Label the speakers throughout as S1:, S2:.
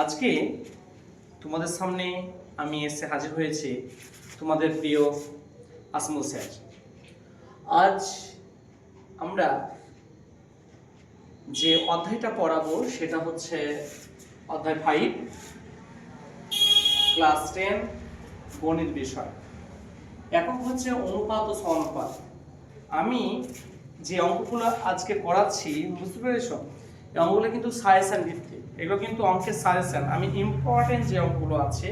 S1: আজকে তোমাদের সামনে আমি এসে হাজির হয়েছি তোমাদের প্রিয় আসমুল স্যার। আজ আমরা যে অধ্যায়টা পড়াবো সেটা হচ্ছে অধ্যায় ফাইভ ক্লাস টেন গণিত বিষয়। একক হচ্ছে অনুপাত ও সমানুপাত। আমি যে অঙ্কগুলো আজকে করাচ্ছি বুঝতে পেরেছ? এই অঙ্কগুলো কিন্তু সাজেশন ভিত্তিক। এগুলো কিন্তু অঙ্কের সাজেশন আমি ইম্পর্টেন্ট যে অঙ্কগুলো আছে,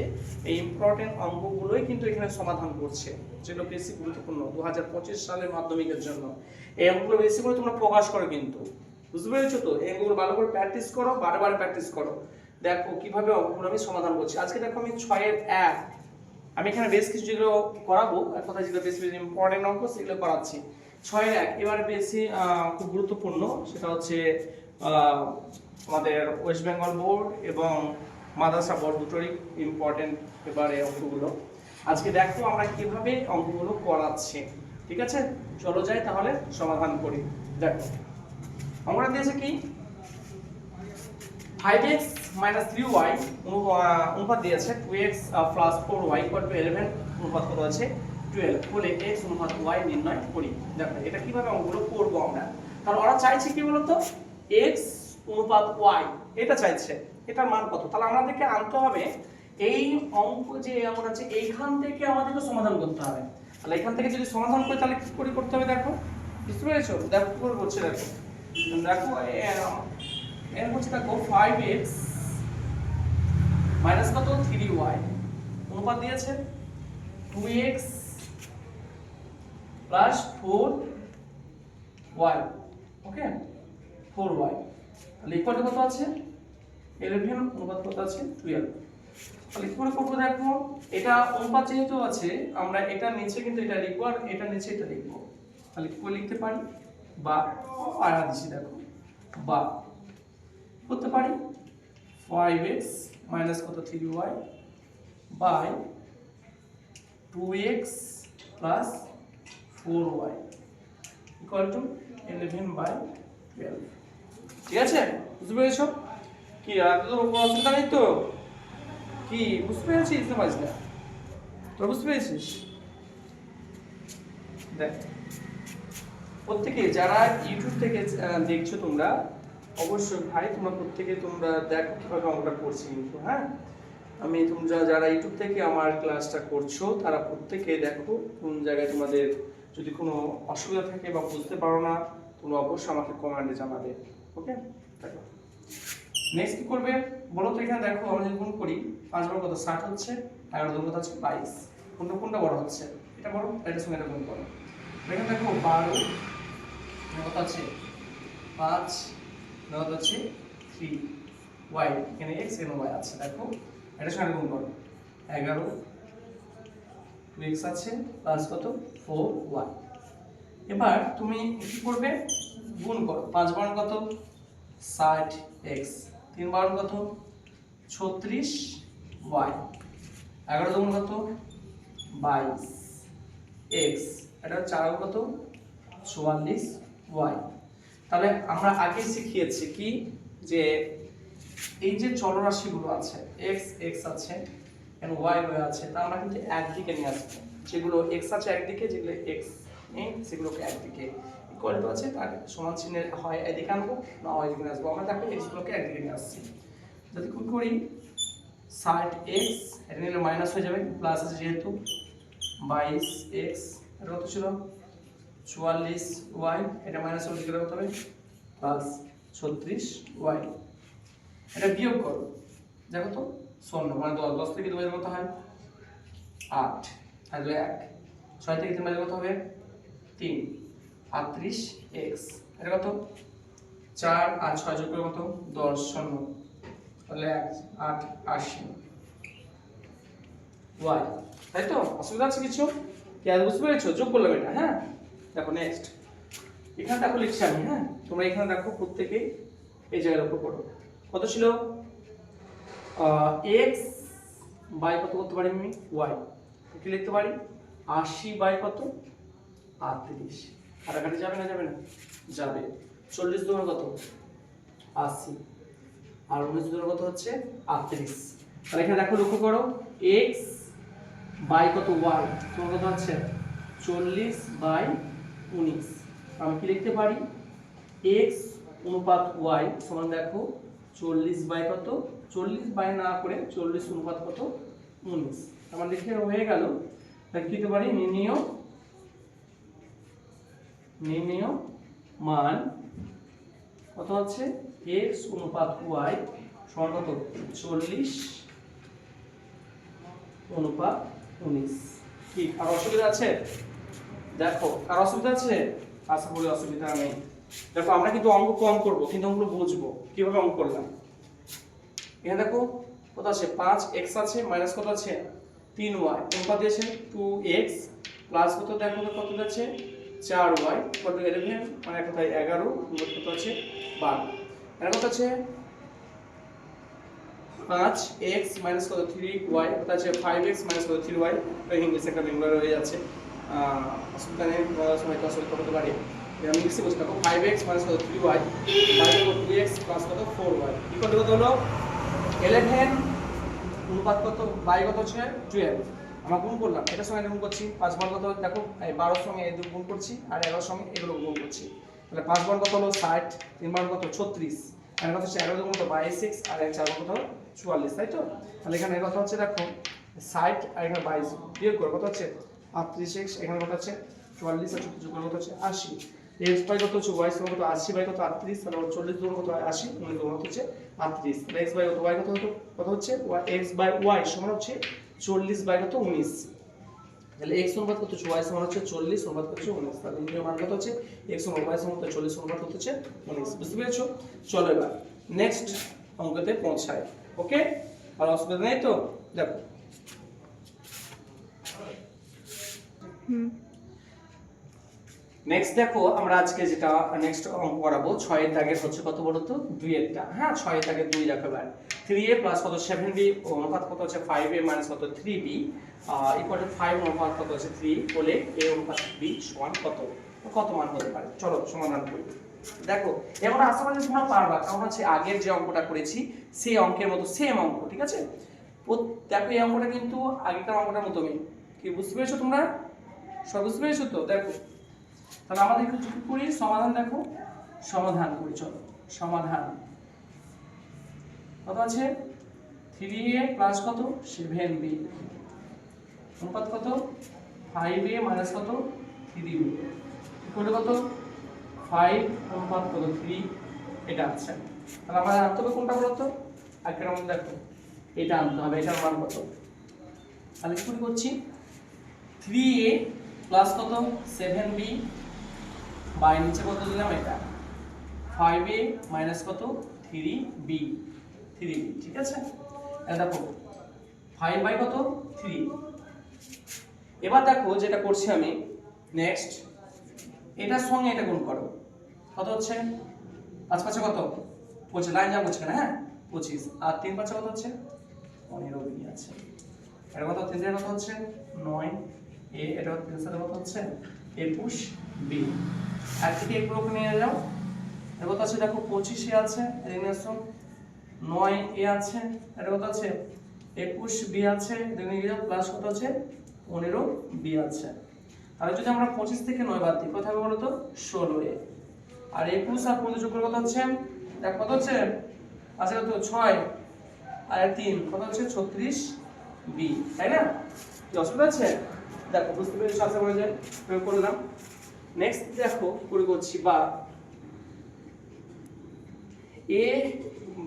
S1: এই ইম্পর্টেন্ট অঙ্কগুলোই কিন্তু এখানে সমাধান করছে, যেগুলো বেশি গুরুত্বপূর্ণ। দু হাজার পঁচিশ সালের মাধ্যমিকের জন্য। এই অঙ্কগুলো বেশি করে তোমরা প্রকাশ করো কিন্তু। বুঝতে পেরেছ তো? এই অঙ্কগুলো ভালো করে প্র্যাকটিস করো, বারবার প্র্যাকটিস করো। দেখো কীভাবে অঙ্কগুলো আমি সমাধান করছি। আজকে দেখো আমি ছয়ের এক। আমি এখানে বেশ কিছু যেগুলো করাবো, এক কথা যেগুলো বেশি বেশি ইম্পর্টেন্ট অঙ্ক, সেগুলো করাচ্ছি। ছয়ের এক, এবার বেশি খুব গুরুত্বপূর্ণ, সেটা হচ্ছে আমাদের ওয়েস্ট বেঙ্গল বোর্ড এবং মাদ্রাসা বোর্ড দুটোরই ইম্পর্টেন্ট এবারে অঙ্কগুলো। আজকে দেখো আমরা কীভাবে অঙ্কগুলো করাচ্ছি, ঠিক আছে? চলো যাই তাহলে সমাধান করি। দেখো আমরা দিয়েছে কি? Five x minus three y অনুপাত দিয়েছে two x plus four y equal to eleven অনুপাত কত আছে? টুয়েলভ বলে এক্স অনুপাত ওয়াই নির্ণয় করি। দেখো, এটা কীভাবে অঙ্কগুলো করব আমরা? কারণ ওরা চাইছে কি বলতো? এক্স অনুপাত ওয়াই এটা চাইছে। এটার মান কত? তাহলে আমাদেরকে আনতে হবে এই অঙ্ক যে এমন আছে, এইখান থেকে আমাদেরকে সমাধান করতে হবে। তাহলে এখান থেকে যদি সমাধান করি, তাহলে কি করে করতে হবে দেখো? বুঝতে পেরেছ? দেখো, কি করে করছে দেখো। দেখো এর হচ্ছে দেখো ফাইভ এক্স মাইনাস কত? থ্রি ওয়াই অনুপাত দিয়েছে two x plus four y okay four y তাহলে ইকুয়াল কত আছে? ইলেভেন অনুপাত কত আছে? টুয়েলভ তাহলে কি করে করব দেখো? এটা অনুপাত যেহেতু আছে, আমরা এটা নিচে কিন্তু এটা লিখব আর এটা নিচে এটা লিখব। তাহলে কি লিখতে পারি? বা আড়া দিচ্ছি দেখো। বা, করতে পারি? ফাইভ এক্স মাইনাস কত? Three y by two x plus four y equal to eleven by twelve ঠিক আছে? বুঝতে পেরেছ? কি কোনো অসুবিধা নেই তো? কি, বুঝতে পেরেছিস না পারিস না তোর বুঝতে পেরেছিস? দেখ, প্রত্যেকে যারা ইউটিউব থেকে দেখছ তোমরা, অবশ্যই ভাই, তোমরা প্রত্যেকে তোমরা দেখো কীভাবে অঙ্কটা করছি কিন্তু হ্যাঁ? আমি তোমরা যারা ইউটিউব থেকে আমার ক্লাসটা করছ, তারা প্রত্যেকে দেখো কোন জায়গায় তোমাদের যদি কোনো অসুবিধা থাকে বা বুঝতে পারো না, তোমরা অবশ্যই আমাকে কমেন্টে জানাবে। ওকে দেখো নেক্সট কি করবে? বলো তো এখানে দেখো আমরা যদি গুণ করি, পাঁচ বড় কত? ষাট হচ্ছে এগারো দুটো কত হচ্ছে বাইশ। কোনটা কোনটা বড় হচ্ছে? এটা বড় এটার সঙ্গে এটা গুণ করো। এখানে দেখো, বারো কত আছে? পাঁচ কত আছে? থ্রি ওয়াই এখানে এক্স এখানে ওয়াই আছে, দেখো। এটার সঙ্গে গুণ করো। এগারো টু এক্স আছে প্লাস কত? ফোর ওয়াই এবার তুমি কি করবে? গুণ করো। পাঁচ বার কত? ষাট এক্স। তিন বার কত? ছত্রিশ ওয়াই। এগারো দুগুণ কত? বাইশ এক্স। এটা চার কত? চুয়াল্লিশ ওয়াই। তাহলে আমরা আগে শিখিয়েছি কি? যে এই যে চলরাশিগুলো আছে, এক্স এক্স আছে এন্ড ওয়াই ওয়াই আছে, তা আমরা কিন্তু একদিকে নিয়ে আসব। যেগুলো এক্স আছে একদিকে, যেগুলো এক্স নেই, সেগুলোকে একদিকে ইকুয়াল টু আছে, তার সমান চিহ্নের হয় এদিকে আনব, না হয় এদিকে আসব। আমরা দেখো এক্সগুলোকে একদিকে নিয়ে আসছি। যদি কি করি ষাট এক্স এটা নিলে মাইনাস হয়ে যাবে প্লাস আছে যেহেতু বাইশ এক্স এটা কত ছিল? চুয়াল্লিশ ওয়াই এটা মাইনাস হলে কত হবে? প্লাস ছত্রিশ ওয়াই এটা বিয়োগ করো। দেখো তো, শূন্য মানে দশ দশ থেকে দু বাজে কত হয়? আট আর এক। ছয় থেকে তিন বাজে কত হবে? তিন। আটত্রিশ এক্স। এটা কত? চার আর ছয় যোগ করে কত? দশ শূন্য তাহলে এক, আট, আশি। ওয়াই। তাই তো? অসুবিধা আছে কিছু? কি আর বুঝতে পেরেছ? যোগ করলাম এটা হ্যাঁ? দেখো নেক্সট এখানে দেখো লিখছি আমি হ্যাঁ? তোমরা এখানে দেখো প্রত্যেকে এই জায়গার উপর করো কত ছিল? এক্স বাই কত করতে পারি আমি? ওয়াই। কি লিখতে পারি? আশি বাই কত? আটত্রিশ। কাটাকাটি যাবে না যাবে না? যাবে। চল্লিশ দু কত? আশি। আর উনিশ দুগুণ কত হচ্ছে? আটত্রিশ। তাহলে এখানে দেখো, লক্ষ্য করো এক্স বাই কত? ওয়াই তোমার কত হচ্ছে? চল্লিশ বাই উনিশ। আমি কি লিখতে পারি? এক্স অনুপাত ওয়াই সমান দেখো, চল্লিশ বাই কত? চল্লিশ বাই না করে চল্লিশ অনুপাত কত? উনিশ। আমার লিখে হয়ে গেল। লিখতে পারি? নির্ণীয় নির্ণীয় মান কত হচ্ছে? এক্স অনুপাত ওয়াই সমান চল্লিশ অনুপাত উনিশ। কি, আর অসুবিধা আছে? দেখো, আর অসুবিধা আছে? আশা করি অসুবিধা নেই। দেখো, আমরা কিন্তু অঙ্ক কম করব, কিন্তু অঙ্কগুলো বুঝব। কীভাবে অঙ্ক করলাম? এখানে দেখো, কত আছে? পাঁচ এক্স আছে মাইনাস কত আছে? তিন ওয়াই অনুপাত দিয়েছে টু এক্স প্লাস কত? দেখো, কত আছে চার ওয়াই কত ইলেভেন মানে কোথায় এগারো কত আছে বারো। এর কত আছে পাঁচ এক্স মাইনাস কত? থ্রি ওয়াই অর্থাৎ আছে ফাইভ এক্স মাইনাস কত? থ্রি ওয়াই ইংলিশ একটা বেঙ্গল হয়ে যাচ্ছে। অসুবিধা নেই বলার সময় তো অসুবিধা হতে পারে। আমি ইংলিশে বলছি দেখো, ফাইভ এক্স মাইনাস কত? থ্রি ওয়াই ফাইভ কত টু এক্স প্লাস কত? Four y. কি কত কত হলো? ইলেভেন অনুপাত কত? বাই কত হচ্ছে? টুয়েলভ আমরা গুণ করলাম, এটার সঙ্গে গুণ করছি, পাঁচ বার কত দেখো বারোর সঙ্গে এই গুণ করছি, আর এগারোর সঙ্গে এগুলো গুণ করছি। তাহলে পাঁচ বার কত হলো? ষাট, তিন বার কত? ছত্রিশ। আর কত হচ্ছে এগারো কত? বাইশ সিক্স আর এক চার কত চুয়াল্লিশ, তাই তো? তাহলে এখানে কথা হচ্ছে, দেখো, ষাট আর এখানে বাইশ, বিয়োগ করে, কত হচ্ছে? আটত্রিশ এক্স, এখানে কত হচ্ছে? চুয়াল্লিশ, আর চব্বিশ করে কত হচ্ছে? আশি। এক্স বাই কত হচ্ছে? সমান কত? আশি বাই কত? আটত্রিশ, তাহলে চল্লিশ দুগুণ কত হয়? আশি উনিশ দুগুণ কত হচ্ছে? আটত্রিশ। তাহলে এক্স বাই কত? ওয়াই কত কত হচ্ছে? এক্স বাই ওয়াই সমান হচ্ছে চল্লিশ বাই কত? উনিশ। তাহলে এক্স অনুপাত কত হচ্ছে? ওয়াই সমান হচ্ছে চল্লিশ, অনুপাত কত হচ্ছে উনিশ। তাহলে ইন্দ্রিয় মান কত হচ্ছে? এক্স অনুপাত ওয়াই সমান চল্লিশ, অনুপাত কত হচ্ছে? উনিশ। বুঝতে পেরেছ? চলো এবার নেক্সট অঙ্কতে পৌঁছায় ওকে আর অসুবিধা নেই তো? দেখো। নেক্সট দেখো, আমরা আজকে যেটা নেক্সট অঙ্ক করাবো ছয়ের দাগের হচ্ছে কত বলো তো? দুইয়েরটা। হ্যাঁ ছয়ের দাগের দুই দেখো এবার। থ্রি এ প্লাস কত? সেভেন বি অনুপাত কত হচ্ছে? ফাইভ এ মাইনাস কত? থ্রি বি ইকুয়াল ফাইভ অনুপাত কত হচ্ছে? থ্রি হলে এ অনুপাত বি সমান কত? কত মান হতে পারে? চলো, সমাধান করি। দেখো, এবার আশা করি তোমরা পারবা, কারণ হচ্ছে আগের যে অঙ্কটা করেছি, সেই অঙ্কের মতো সেম অঙ্ক, ঠিক আছে? দেখো এই অঙ্কটা কিন্তু আগেকার অঙ্কটার মতোই। কি, বুঝতে পেরেছ তোমরা? সব বুঝতে পেরেছ তো? দেখো তাহলে আমাদের একটু কি করি, সমাধান দেখো। সমাধান করি, চলো। সমাধান। কত আছে? থ্রি এ প্লাস কত? সেভেন বি অনুপাত কত? ফাইভ এ মাইনাস কত? থ্রি বি কত? ফাইভ অনুপাত কত? থ্রি এটা আছে। তাহলে আমাদের আনতে হবে কোনটা বলতো আগের মধ্যে দেখো। এটা আনতে হবে, এটার মান কত? তাহলে কি করছি? থ্রি এ প্লাস কত? সেভেন বি বাই নিচে কত দিলাম এটা? ফাইভ এ মাইনাস কত? থ্রি বি থ্রি বি ঠিক আছে? দেখো ফাইভ বাই কত? থ্রি এবার দেখো যেটা করছি আমি নেক্সট এটার সঙ্গে এটা গুণ করো। কত হচ্ছে? পাঁচ পাঁচে কত? পঁচিশ লাইন যা বলছে না হ্যাঁ পঁচিশ। আর তিন পাঁচে কত হচ্ছে? পনেরো বি আছে। এটা কত? তিন কত হচ্ছে? নয়। এ, এটা তিন সাথে কত হচ্ছে? একুশ বি। আর থেকে এগুলোকে নিয়ে যাও। এটা কত আছে দেখো পঁচিশে আছে ঋণাশ্রম নয় এ আছে। এটা কত আছে একুশ বি আছে নিয়ে যাও প্লাস কত আছে? পনেরো বি আছে। তাহলে যদি আমরা পঁচিশ থেকে নয় বাদ দিই হবে বলো তো ষোলো এ। আর একুশ আর পনেরো যোগ কত হচ্ছে? দেখ কত হচ্ছে? আছে কত? ছয়। আর তিন, কত হচ্ছে? ছত্রিশ বি। তাই না? কি অসুবিধা আছে? দেখো, বুঝতে পেরেছ? আশা করা যায় প্রয়োগ করলাম নেক্সট দেখো, করে করছি বা এ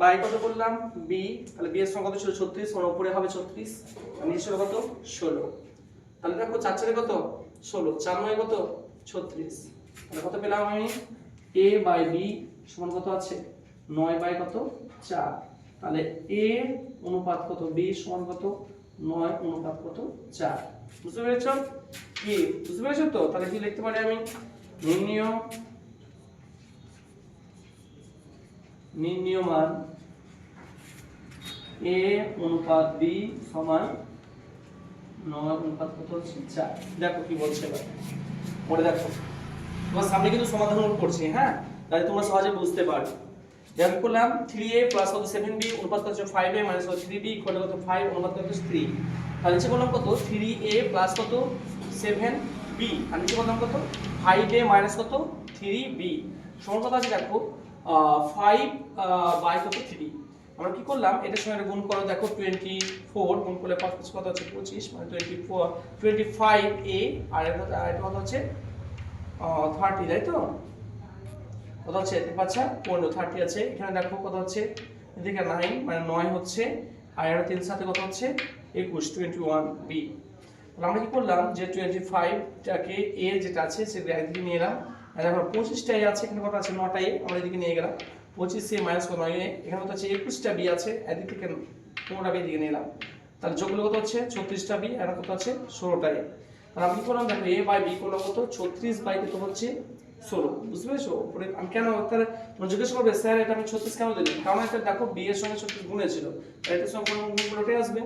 S1: বাই কত করলাম? বি তাহলে বি এর সংখ্যা কত ছিল ছত্রিশ ওর উপরে হবে ছত্রিশ নিচে ছিল কত? ষোলো। তাহলে দেখো, চার চারে কত? ষোলো। চার নয় কত? ছত্রিশ। তাহলে কত পেলাম আমি? এ বাই বি সমান কত আছে? নয় বাই কত? চার। তাহলে এ অনুপাত কত? বি সমান কত? নয় অনুপাত কত? চার। বুঝতে পেরেছ? কি? বুঝতে পেরেছ তো? তাহলে কি লিখতে পারি আমি? এ অনুপাত বি সমান নয় অনুপাত কত হচ্ছে? চার। দেখো কি বলছে পরে দেখো। তোমার সামনে কিন্তু সমাধান করছি হ্যাঁ? তাহলে তোমরা সহজে বুঝতে পারবে। যেমন করলাম three a plus seven b অনুপাত কত? Five a minus three b five অনুপাত কত? থ্রি তাহলে নিচে করলাম কত? থ্রি এ প্লাস কত? সেভেন বি আর নিচে করলাম কত? ফাইভ এ মাইনাস কত? থ্রি বি সমান কথা আছে দেখো? ফাইভ বাই কত? থ্রি আমরা কি করলাম? এটার একটা গুণ করো। দেখো টোয়েন্টি ফোর গুণ করলে পাঁচ পাঁচ কত হচ্ছে পঁচিশ মানে twenty four twenty five a আর এটা কত হচ্ছে থার্টি তাই তো? কত হচ্ছে পাচ্ছা? পনেরো থার্টি আছে। এখানে দেখো কত হচ্ছে এদিকে নাইন মানে নয় হচ্ছে। আর এটা তিন সাথে কত হচ্ছে? একুশ টোয়েন্টি ওয়ান বি তাহলে আমরা কি করলাম যে টোয়েন্টি ফাইভটাকে এ যেটা আছে সেটা একদিকে নিয়ে এলাম। আর এখন পঁচিশটা এ আছে, এখানে কত আছে? নটাই, আমরা এদিকে নিয়ে গেলাম। পঁচিশ এ মাইনাস কত? নয় এ। এখানে কত আছে? একুশটা বি আছে। এদিক থেকে পনেরোটা বি এদিকে নিলাম তাহলে যোগগুলো কত হচ্ছে? ছত্রিশটা বি আর কত আছে? ষোলোটা এ তাহলে আমি কি করলাম? দেখো এ বাই বি করলাম কত? ছত্রিশ বাই কত হচ্ছে? ষোলো। বুঝতে পেরেছ? উপরে আমি কেন তাহলে জিজ্ঞেস করবে, স্যার, এটা আমি ছত্রিশ কেন দিলাম? কারণ এটা দেখো বি এর সঙ্গে ছত্রিশ গুণে ছিল তাই এটার সঙ্গে কোনো গুণ আসবে।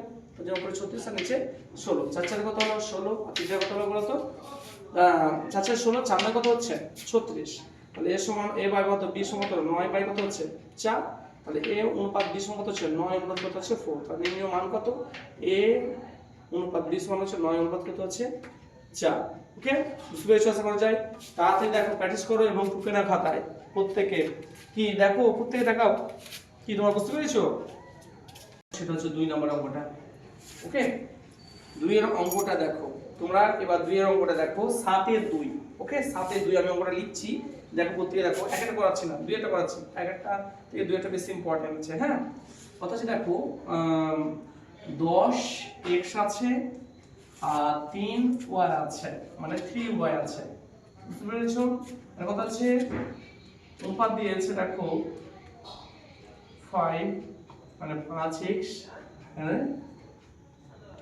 S1: তো উপরে ছত্রিশ আর নিচে ষোলো। চার চার কত হলো? ষোলো। আর তিন কত হলো বলো তো চার চার ষোলো চার কত হচ্ছে? ছত্রিশ। তাহলে এর সমান এ বাই কত? বি সমান কত? নয় বাই কত হচ্ছে? চার। তাহলে এ অনুপাত বি সমান কত হচ্ছে? নয় অনুপাত কত হচ্ছে? ফোর। তাহলে নির্ণয় মান কত? এ অনুপাত বি সমান হচ্ছে নয় অনুপাত কত হচ্ছে? চার। ওকে? বুঝতে পেরেছ? আশা করা যায়? তাড়াতাড়ি দেখো প্র্যাকটিস করো এবং টুকে না খাতায়। প্রত্যেকে কি দেখো? প্রত্যেকে দেখাও। কি, তোমরা বুঝতে পেরেছ? সেটা হচ্ছে দুই নম্বর অঙ্কটা। ওকে? দুইয়ের অঙ্কটা দেখো। তোমরা এবার দুইয়ের অঙ্কটা দেখো। সাতের দুই, ওকে? সাতের দুই, আমি অঙ্কটা লিখছি। দেখো প্রত্যেকে দেখো, এক একটা করাচ্ছি না, দুই একটা করাচ্ছি। এক একটা থেকে দুই একটা বেশি ইম্পর্টেন্ট আছে হ্যাঁ? হচ্ছে দেখো দশ এক্স আছে, আর তিন ওয়াই আছে মানে থ্রি ওয়াই আছে। বুঝতে পেরেছ? কথা হচ্ছে অনুপাত দিয়েছে, দেখো ফাইভ মানে পাঁচ এক্স হ্যাঁ?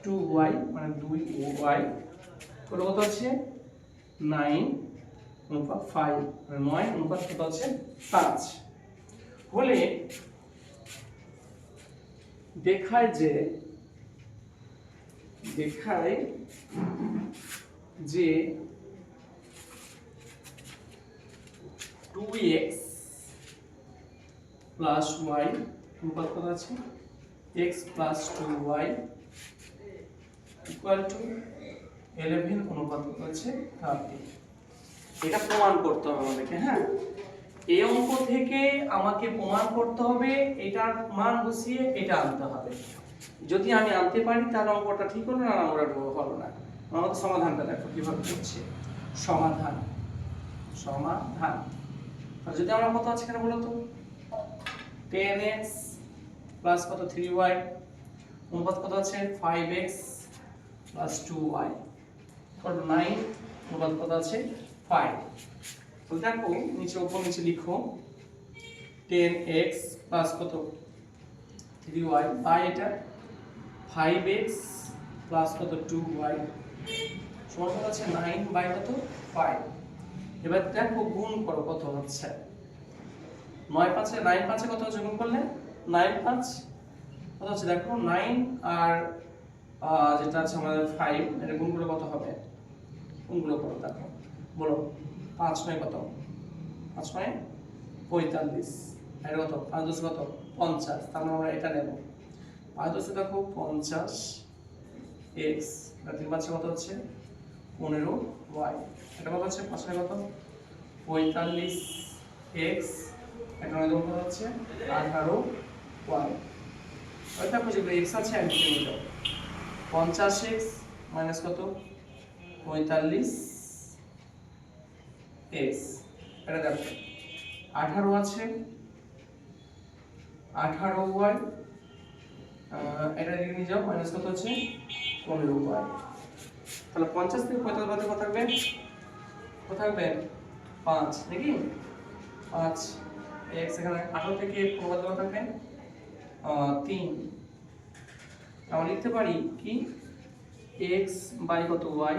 S1: টু ওয়াই মানে দুই ওয়াই কত কত আছে? নাইন অনুপাত ফাইভ মানে নয়, অনুপাত কত আছে? পাঁচ। হলে দেখায় যে দেখায় যে টু এক্স প্লাস ওয়াই অনুপাত কত আছে? X plus two y equal to eleven অনুপাত আছে থার্টি এটা প্রমাণ করতে হবে আমাদেরকে হ্যাঁ? এই অঙ্ক থেকে আমাকে প্রমাণ করতে হবে, এটার মান বসিয়ে এটা আনতে হবে। যদি আমি আনতে পারি, তাহলে অঙ্কটা ঠিক হলো, না আমরা হলো না। আমাদের সমাধানটা দেখো কীভাবে করছে সমাধান। সমাধান। যদি আমরা কত আছে এখানে বলো তো? টেন এক্স প্লাস কত? থ্রি ওয়াই অনুপাত কত আছে? Five x plus two y nine অনুপাত কত আছে? ফাইভ তো দেখো, নিচে উপর নিচে লিখো টেন এক্স প্লাস কত? থ্রি ওয়াই বাই এটা ফাইভ এক্স প্লাস কত? টু ওয়াই সমান কত আছে? নাইন বাই কত? ফাইভ এবার দেখো, গুণ করো কত হচ্ছে। নয় পাঁচে নাইন পাঁচে কত হচ্ছে? গুণ করলে? নাইন পাঁচ। কত হচ্ছে? দেখো নাইন আর যেটা আছে আমাদের ফাইভ এটা করলে কত হবে? গুণগুলো করো দেখো বলো, পাঁচ নয় কত? পাঁচ নয়? পঁয়তাল্লিশ। এটা কত? পাঁচ দশ কত? পঞ্চাশ। তার মানে আমরা এটা নেব। পাঁচ দশে দেখো, পঞ্চাশ এক্স তিন পাঁচে কত হচ্ছে? পনেরো ওয়াই এটা কত হচ্ছে? পাঁচ নয় কত? পঁয়তাল্লিশ এক্স এটা নয় কত হচ্ছে? আঠারো ওয়াই দেখো যেগুলো এক্স আছে একদিকে পঞ্চাশ এক্স মাইনাস কত? পঁয়তাল্লিশ এক্স এটা দেখো। আঠারো আছে। আঠারো ওয়াই এটা দিকে নিয়ে যাও। মাইনাস কত হচ্ছে? পনেরো ওয়াই তাহলে পঞ্চাশ থেকে পঁয়তাল্লিশ বাদে কত থাকবে? কত থাকবে? পাঁচ। নাকি পাঁচ। এক্স এখানে আঠারো থেকে পনেরো বাদে থাকবে? তিন। আমরা লিখতে পারি কি? এক্স বাই কত ওয়াই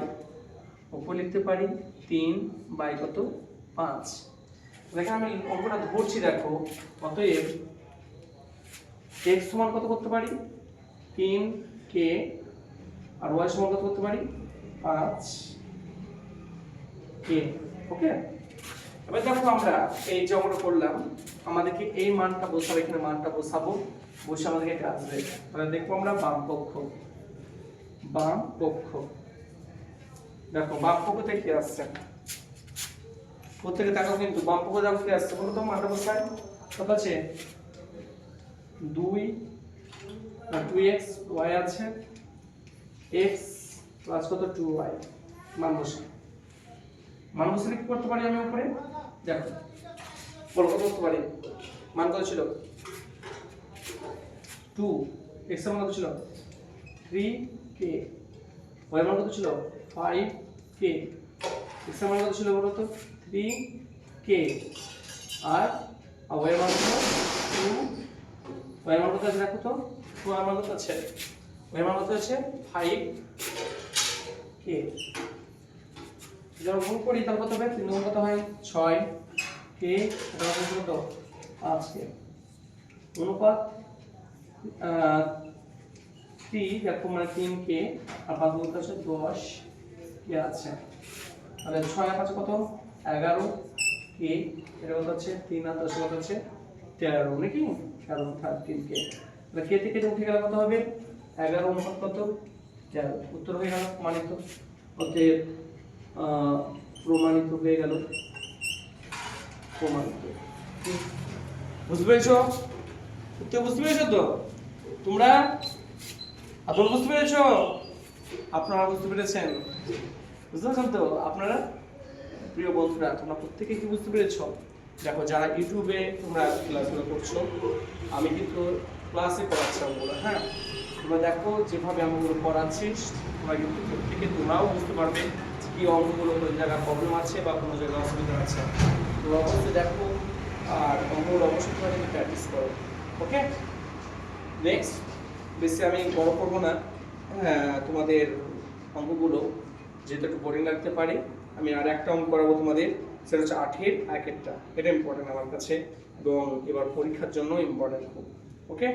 S1: ওপর লিখতে পারি তিন বাই কত পাঁচ। দেখেন আমি অঙ্কটা ধরছি, দেখো। অতএব এক্স সমান কত করতে পারি? তিন কে আর ওয়াই সমান কত করতে পারি? পাঁচ কে ওকে এবার দেখো আমরা এই যে অঙ্কটা করলাম, আমাদেরকে এই মানটা বসাবো, এখানে মানটা বসাবো। আমাদেরকে এটা আসবে তাহলে দেখব আমরা বাম পক্ষ। বাম পক্ষ। দেখো, বাম পক্ষ থেকে কি আসছে? প্রত্যেকে দেখো কিন্তু, বাম পক্ষ দেখো কি আসছে? বলো তো মানটা বসায় কত আছে? দুই টু এক্স ওয়াই আছে। এক্স প্লাস কত? টু ওয়াই মান বসে। মান বসে কি করতে পারি আমি উপরে? দেখো। বলো করতে পারি? মান কত ছিল? টু এক্সের মান কত ছিল? থ্রি কে ওয়াই মান কত ছিল? ফাইভ কে এক্সের মান কত ছিল বলো থ্রি কে আর ওয়াই মান কত? টু ওয়াই মান কত আছে দেখো তো? টু আর মান কত আছে? ওয়াই মান কত আছে? ফাইভ কে যখন গুণ করি, তাহলে কত হবে? তিন গুণ কত হয়? ছয় কে কত? পাঁচ কে অনুপাত টি, দেখো মানে তিন কে, আর পাঁচ গুণ আছে দশ কে আছে। তাহলে ছয় পাঁচ কত? এগারো কে, এটা কত হচ্ছে? তিন আর দশ কত হচ্ছে? তেরো, নাকি? তেরো থার্টিন কে। তাহলে কে থেকে উঠে গেলে কত হবে? এগারো অনুপাত কত? তেরো। উত্তর হয়ে গেল প্রমাণিত। অতএব প্রমাণিত হয়ে গেল। প্রমাণিত। বুঝতে পেরেছ? উত্তর বুঝতে পেরেছ তো? তোমরা আপনারা বুঝতে পেরেছ? আপনারা বুঝতে পেরেছেন? বুঝতে পারছেন তো? আপনারা? প্রিয় বন্ধুরা, তোমরা প্রত্যেকে কি বুঝতে পেরেছ? দেখো, যারা ইউটিউবে তোমরা ক্লাসগুলো করছ, আমি কিন্তু ক্লাসে করাচ্ছি আমগুলো হ্যাঁ? তোমরা দেখো যেভাবে আমগুলো করাচ্ছিস তোমরা কিন্তু প্রত্যেকে তোমরাও বুঝতে পারবে কি অঙ্কগুলো কোন জায়গায় প্রবলেম আছে বা কোনো জায়গায় অসুবিধা আছে। তোমরা অবশ্যই দেখো, আর অঙ্কগুলো অবশ্যই তোমরা প্র্যাকটিস করো। ওকে নেক্সট বেশি আমি বড় করব না। হ্যাঁ তোমাদের অঙ্কগুলো যেহেতু একটু বোরিং লাগতে পারে, আমি আর একটা অঙ্ক করাবো তোমাদের। সেটা হচ্ছে আঠের এক একটা। এটা ইম্পর্টেন্ট আমার কাছে। এবং এবার পরীক্ষার জন্য ইম্পর্টেন্ট ওকে